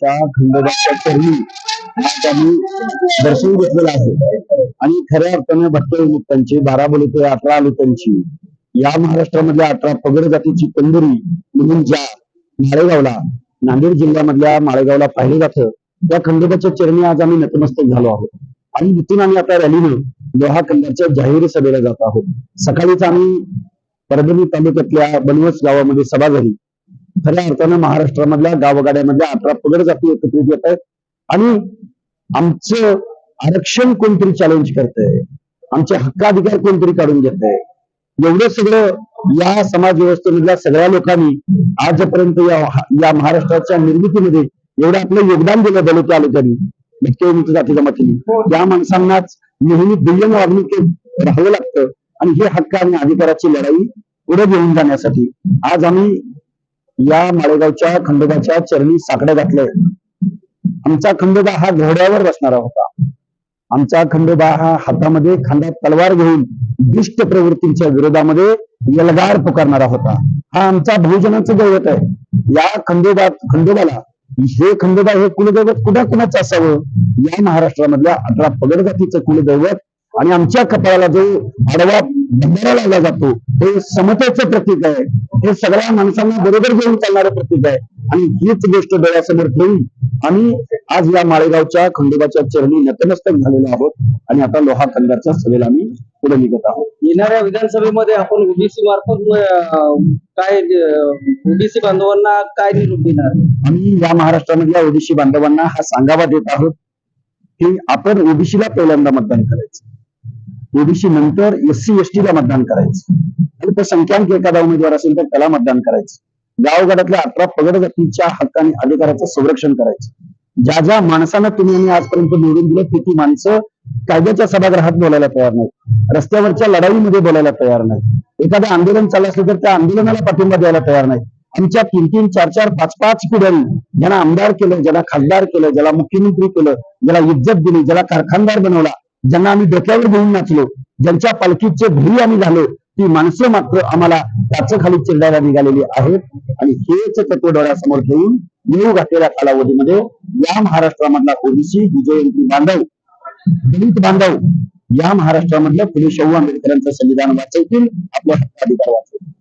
त्या खंडोबाच्या चरणी त्यांनी दर्शन घेतलेलं आहे. आणि खऱ्या अर्थाने भटक्या विमुक्तांची बारा बोलीते अठरा आलुतांची या महाराष्ट्रामधल्या अठरा पगड जातीची कंदुरी म्हणून ज्या माळेगावला नांदेड जिल्ह्यामधल्या माळेगावला पाहिलं जातं त्या खंडोबाच्या चरणी आज आम्ही नतमस्तक झालो आहोत. आणि तिथून आम्ही आता रॅलीनं लोहा कंदाच्या जाहीर सभेला जात आहोत. सकाळीच आम्ही परभणी तालुक्यातल्या बनवस गावामध्ये सभा झाली खऱ्या अर्थानं महाराष्ट्रामधल्या गावगाड्यामधल्या अठरा पगड जाती एकत्रित येत आहेत. आणि आमचं आरक्षण कोणतरी चॅलेंज करतंय. आमचे हक्काधिकार कोणतरी काढून घेत आहे एवढं सगळं या समाज व्यवस्थेमधल्या सगळ्या लोकांनी आजपर्यंत या या महाराष्ट्राच्या निर्मितीमध्ये एवढं आपलं योगदान दिलं दलित आलोचनी भटके जाती जमातीने त्या माणसांनाच नेहमी दुय्यम वागणुकीत राहावं लागतं आणि हे हक्क आणि अधिकाराची लढाई पुढे घेऊन जाण्यासाठी आज आम्ही या माळेगावच्या खंडोबाच्या चरणी साकडं घातलंय. आमचा खंडोबा हा घोड्यावर बसणारा होता. आमचा खंडोबा हा हातामध्ये खांदा तलवार घेऊन दुष्ट प्रवृत्तींच्या विरोधामध्ये यलगार पुकारणारा होता. हा आमचा बहुजनाचं दैवत आहे. या खंडोबा खंडोबाला हे खंडोबा हे कुलदैवत कुठं कुणाचं असावं? या महाराष्ट्रामधल्या अठरा पगड जातीचं कुलदैवत आणि आमच्या कपाळाला जो आडवा बंधारा लावला जातो हे समतेचं प्रतीक आहे. हे सगळ्या माणसांना बरोबर घेऊन चालणारं प्रतीक आहे. आणि हीच गोष्ट डोळ्यासमोर ठेवून आम्ही आज या माळेगावच्या खंडोबाच्या चरणी नतमस्तक झालेलो आहोत आणि आता लोहा कंदारच्या सभेला आम्ही पुढे निघत आहोत. येणाऱ्या विधानसभेमध्ये आपण ओबीसी मार्फत अं, काय ओबीसी बांधवांना काय निरोप देणार? आम्ही या महाराष्ट्रामधल्या ओबीसी बांधवांना हा सांगावा देत आहोत की आपण ओबीसीला पहिल्यांदा मतदान करायचं. ओबीसी नंतर एस सी एस ला मतदान करायचं. अल्पसंख्याक एखादा उमेदवार असेल तर त्याला मतदान करायचं. गावगाड्यातल्या अठरा पगड जातीच्या हक्क आणि अधिकाराचं संरक्षण करायचं. ज्या ज्या माणसांना तुम्ही आणि आजपर्यंत निवडून दिलं ती ती माणसं कायद्याच्या सभागृहात बोलायला तयार नाहीत. रस्त्यावरच्या लढाईमध्ये बोलायला तयार नाहीत. एखादं आंदोलन चालू असलं तर त्या आंदोलनाला पाठिंबा द्यायला तयार नाही आमच्या तीन तीन चार चार पाच पाच पिढ्यांनी ज्यांना आमदार केलं ज्याला खासदार केलं ज्याला मुख्यमंत्री केलं ज्याला इज्जत दिली ज्याला कारखानदार बनवला ज्यांना आम्ही डोक्यावर घेऊन नाचलो ज्यांच्या पालखीचे भुई आम्ही झालो ही माणसं मात्र आम्हाला खाली चिरडायला निघालेली आहेत. आणि हेच तत्व डोळ्यासमोर ठेवून निवड घातलेल्या कालावधीमध्ये या महाराष्ट्रामधला ओबीसी विजयंती बांधव दलित बांधव या महाराष्ट्रामधलं पुणे शाहू आंबेडकरांचं संविधान वाचवतील आपल्या हक्क अधिकार वाचवतील.